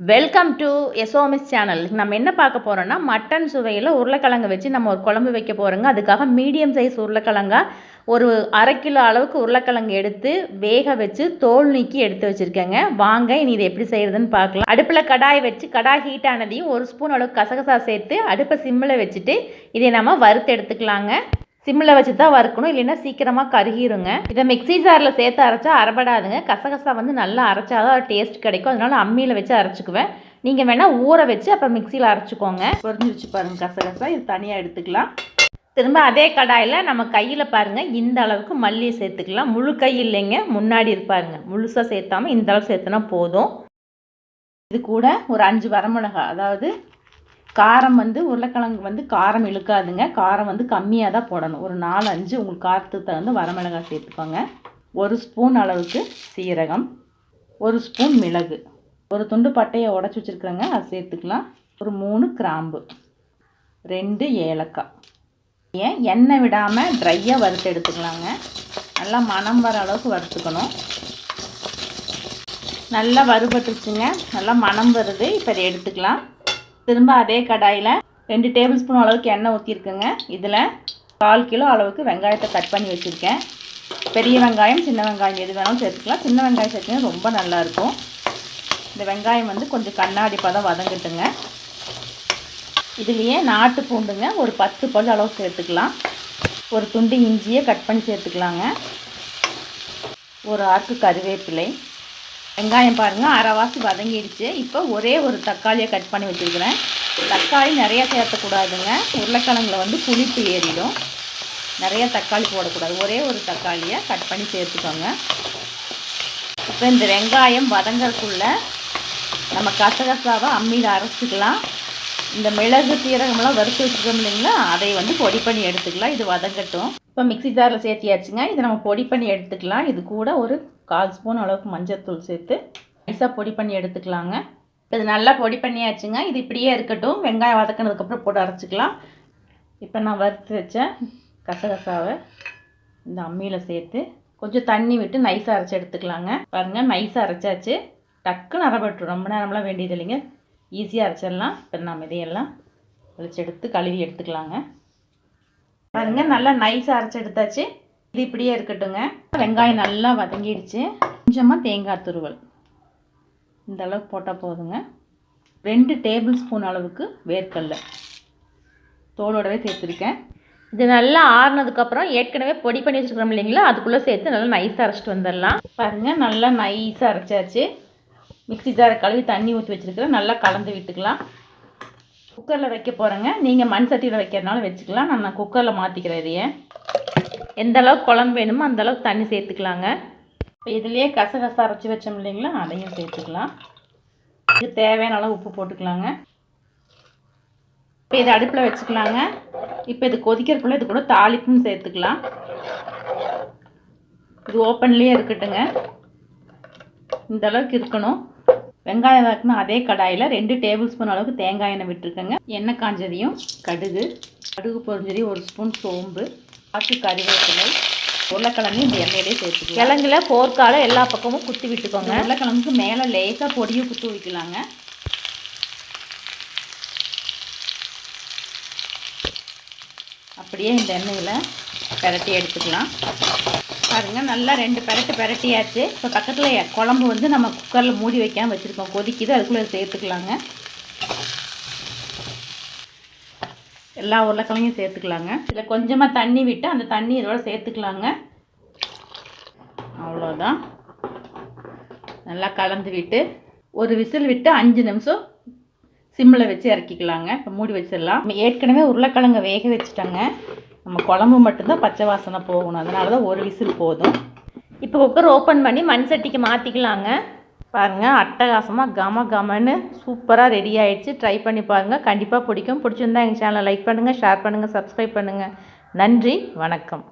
Welcome to எஸ்ஓமிஸ் channel நம்ம என்ன பார்க்க போகிறோன்னா மட்டன் சுவையில் உருளைக்கிழங்கு வச்சு நம்ம ஒரு குழம்பு வைக்க போகிறோங்க அதுக்காக மீடியம் சைஸ் உருளைக்கிழங்கா ஒரு அரை கிலோ அளவுக்கு உருளைக்கிழங்கு எடுத்து வேக வச்சு தோல் நீக்கி எடுத்து வச்சுருக்கேங்க. வாங்க இனி இதை எப்படி செய்கிறதுன்னு பார்க்கலாம். அடுப்பில் கடாய் வச்சு கடாய் ஹீட் ஆனதையும் ஒரு ஸ்பூன் அளவுக்கு கசகசா சேர்த்து அடுப்பை சிம்மில் வச்சுட்டு இதை நம்ம வறுத்து எடுத்துக்கலாங்க. சிம்மில் வச்சு தான் வறுக்கணும் இல்லைன்னா சீக்கிரமாக கருகிருங்க. இதை மிக்ஸி ஜாரில் சேர்த்து அரைச்சா அரைபடாதுங்க. கசகசா வந்து நல்லா அரைச்சாதான் டேஸ்ட் கிடைக்கும். அதனால அம்மியில் வச்சு அரைச்சிக்குவேன். நீங்கள் வேணால் ஊற வச்சு அப்புறம் மிக்சியில் அரைச்சிக்கோங்க. பொரிஞ்சிருச்சு பாருங்கள் கசகசா. இது தனியாக எடுத்துக்கலாம். திரும்ப அதே கடாயில் நம்ம கையில் பாருங்கள் இந்த அளவுக்கு மல்லி சேர்த்துக்கலாம். முழு கை இல்லைங்க முன்னாடி இருப்பாருங்க முழுசாக சேர்த்தாம இந்த அளவு சேர்த்துனா போதும். இது கூட ஒரு அஞ்சு வரமிளகா அதாவது காரம் வந்து உருளைக்கிழங்கு வந்து காரம் இழுக்காதுங்க. காரம் வந்து கம்மியாக தான் போடணும். ஒரு நாலு அஞ்சு உங்களுக்கு காரத்துக்கு தகுந்த வரமிளகாய் சேர்த்துக்கோங்க. ஒரு ஸ்பூன் அளவுக்கு சீரகம். ஒரு ஸ்பூன் மிளகு. ஒரு துண்டு பட்டையை உடச்சி வச்சுருக்குறேங்க. அதை சேர்த்துக்கலாம். ஒரு மூணு கிராம்பு. ரெண்டு ஏலக்காய். ஏன்? எண்ணெய் விடாமல் ட்ரையாக வறுத்து எடுத்துக்கலாங்க. நல்லா மணம் வர அளவுக்கு வறுத்துக்கணும். நல்லா வறுபட்டுருச்சுங்க. நல்லா மணம் வருது. இப்போ எடுத்துக்கலாம். திரும்ப அதே கடாயில் ரெண்டு டேபிள் ஸ்பூன் அளவுக்கு எண்ணெய் ஊற்றிருக்குங்க இதில் கால் கிலோ அளவுக்கு வெங்காயத்தை கட் பண்ணி வச்சுருக்கேன். பெரிய வெங்காயம் சின்ன வெங்காயம் எது வேணாலும் சேர்த்துக்கலாம். சின்ன வெங்காயம் சேர்த்திங்கன்னா ரொம்ப நல்லாயிருக்கும் இந்த வெங்காயம் வந்து கொஞ்சம் கண்ணாடி பதம் வதங்கட்டுங்க. இதுலேயே நாட்டு பூண்டுங்க ஒரு பத்து பல் அளவு சேர்த்துக்கலாம். ஒரு துண்டு இஞ்சியை கட் பண்ணி சேர்த்துக்கலாங்க. ஒரு ஆக்கு கருவேப்பிலை. வெங்காயம் பாருங்கள் அரைவாசி வதங்கிடுச்சு. இப்போ ஒரே ஒரு தக்காளியை கட் பண்ணி வச்சுருக்கிறேன். தக்காளி நிறையா சேர்த்தக்கூடாதுங்க. உருளைக்கிழங்குல வந்து புளிப்பு ஏறிடும். நிறைய தக்காளி போடக்கூடாது. ஒரே ஒரு தக்காளியை கட் பண்ணி சேர்த்துக்கோங்க. இப்போ இந்த வெங்காயம் வதங்கறதுக்குள்ள நம்ம கசகசாவை அம்மியில் அரைச்சிக்கலாம். இந்த மிளகு சீரகமெல்லாம் வறுத்து வச்சுருக்கோம் இல்லைங்களா அதை வந்து பொடி பண்ணி எடுத்துக்கலாம். இது வதங்கட்டும். இப்போ மிக்ஸி ஜாரில் சேர்த்தியாச்சுங்க. இதை நம்ம பொடி பண்ணி எடுத்துக்கலாம். இது கூட ஒரு கால் ஸ்பூன் அளவுக்கு மஞ்சத்தூள் சேர்த்து நைஸாக பொடி பண்ணி எடுத்துக்கலாங்க. இது நல்லா பொடி பண்ணியாச்சுங்க. இது இப்படியே இருக்கட்டும். வெங்காயம் வதக்கினதுக்கப்புறம் போட்டு அரைச்சிக்கலாம். இப்போ நான் வறுத்து வச்சேன் கசகசாவை இந்த அம்மியில் சேர்த்து கொஞ்சம் தண்ணி விட்டு நைஸாக அரைச்சி எடுத்துக்கலாங்க. பாருங்கள் நைஸாக அரைச்சாச்சு. டக்குன்னு அரைப்பட்டுரும். ரொம்ப நேரம்லாம் வேண்டியது இல்லைங்க ஈஸியாக அரைச்சிடலாம். இப்போ நம்ம இதையெல்லாம் வலிச்சு எடுத்து கழுவி எடுத்துக்கலாங்க. பாருங்க நல்லா நைஸாக அரைச்சி எடுத்தாச்சு. இது இப்படியே இருக்கட்டுங்க. வெங்காயம் நல்லா வதங்கிடுச்சு. கொஞ்சமாக தேங்காய் துருவல். இந்த அளவுக்கு போட்டால் போதுங்க. ரெண்டு டேபிள் ஸ்பூன் அளவுக்கு வேர்க்கல்ல தோலோடவே சேர்த்துருக்கேன். இது நல்லா ஆறுனதுக்கப்புறம் ஏற்கனவே பொடி பண்ணி வச்சுருக்கிறோம் இல்லைங்களா? அதுக்குள்ளே சேர்த்து நல்லா நைஸாக அரைச்சிட்டு வந்துடலாம். பாருங்கள் நல்லா நைஸாக அரைச்சாச்சு. மிக்ஸி ஜாரை கழுவி தண்ணி ஊற்றி வச்சுருக்கிறேன். நல்லா கலந்து விட்டுக்கலாம். குக்கரில் வைக்க போகிறேங்க நீங்கள் மண் சட்டியில் வைக்கிறதுனால வச்சுக்கலாம். நான் நான் குக்கரில் மாற்றிக்கிறேன் இதையே. எந்த அளவுக்கு குழம்பு வேணுமோ அந்த அளவுக்கு தண்ணி சேர்த்துக்கலாங்க. இப்போ இதுலேயே கசகசா அரைச்சி வச்சோம் இல்லைங்களா? அதையும் சேர்த்துக்கலாம். இது தேவையான அளவு உப்பு போட்டுக்கலாங்க. இப்போ இதை அடுப்பில் வச்சுக்கலாங்க. இப்போ இது கொதிக்கிறதுக்குள்ள இது கூட தாளிப்பும் சேர்த்துக்கலாம். இது ஓப்பன்லேயே இருக்கட்டுங்க. இந்த அளவுக்கு இருக்கணும். வெங்காயம் வதக்கணும் அதே கடாயில் ரெண்டு டேபிள் ஸ்பூன் அளவுக்கு தேங்காய் எண்ணெய் விட்டுருக்கேங்க. எண்ணெய் காஞ்சதையும் கடுகு கடுகு பொரிஞ்சதையும் ஒரு ஸ்பூன் சோம்பு ஆட்டு கறிவேப்பிலை உருளைக்கிழங்கு இந்த எண்ணெயிலே சேர்த்துக்கலாம். கிழங்குல போர்க்கால எல்லா பக்கமும் குத்தி விட்டுக்கோங்க. உருளைக்கிழங்குக்கு மேலே லேசாக பொடியை குத்து வைக்கலாங்க. அப்படியே இந்த எண்ணெயில் பெரட்டி எடுத்துக்கலாம். பாருங்கள் நல்லா ரெண்டு பெரட்டு பெரட்டியாச்சு. இப்போ பக்கத்தில் குழம்பு வந்து நம்ம குக்கரில் மூடி வைக்காமல் வச்சுருக்கோம். கொதிக்குது அதுக்குள்ளே சேர்த்துக்கலாங்க. எல்லா உருளைக்கிழங்கையும் சேர்த்துக்கலாங்க. இதில் கொஞ்சமாக தண்ணி விட்டு அந்த தண்ணி இதோட சேர்த்துக்கலாங்க. அவ்வளோதான் நல்லா கலந்து விட்டு ஒரு விசில் விட்டு அஞ்சு நிமிஷம் சிம்மில் வச்சு இறக்கிக்கலாங்க. இப்போ மூடி வச்சிடலாம். ஏற்கனவே உருளைக்கிழங்கு வேக வச்சுட்டாங்க. நம்ம குழம்பு மட்டும்தான் பச்சை வாசனை போகணும். அதனால தான் ஒரு விசில் போதும். இப்போ குக்கர் ஓப்பன் பண்ணி மண் சட்டிக்கு மாற்றிக்கலாங்க பாருங்கள் அட்டகாசமாக கம கமன்னு சூப்பராக ரெடி ஆகிடுச்சு ட்ரை பண்ணி பாருங்கள் கண்டிப்பாக பிடிக்கும். பிடிச்சிருந்தா எங்கள் சேனலை லைக் பண்ணுங்கள் ஷேர் பண்ணுங்கள் சப்ஸ்கிரைப் பண்ணுங்கள் நன்றி வணக்கம்.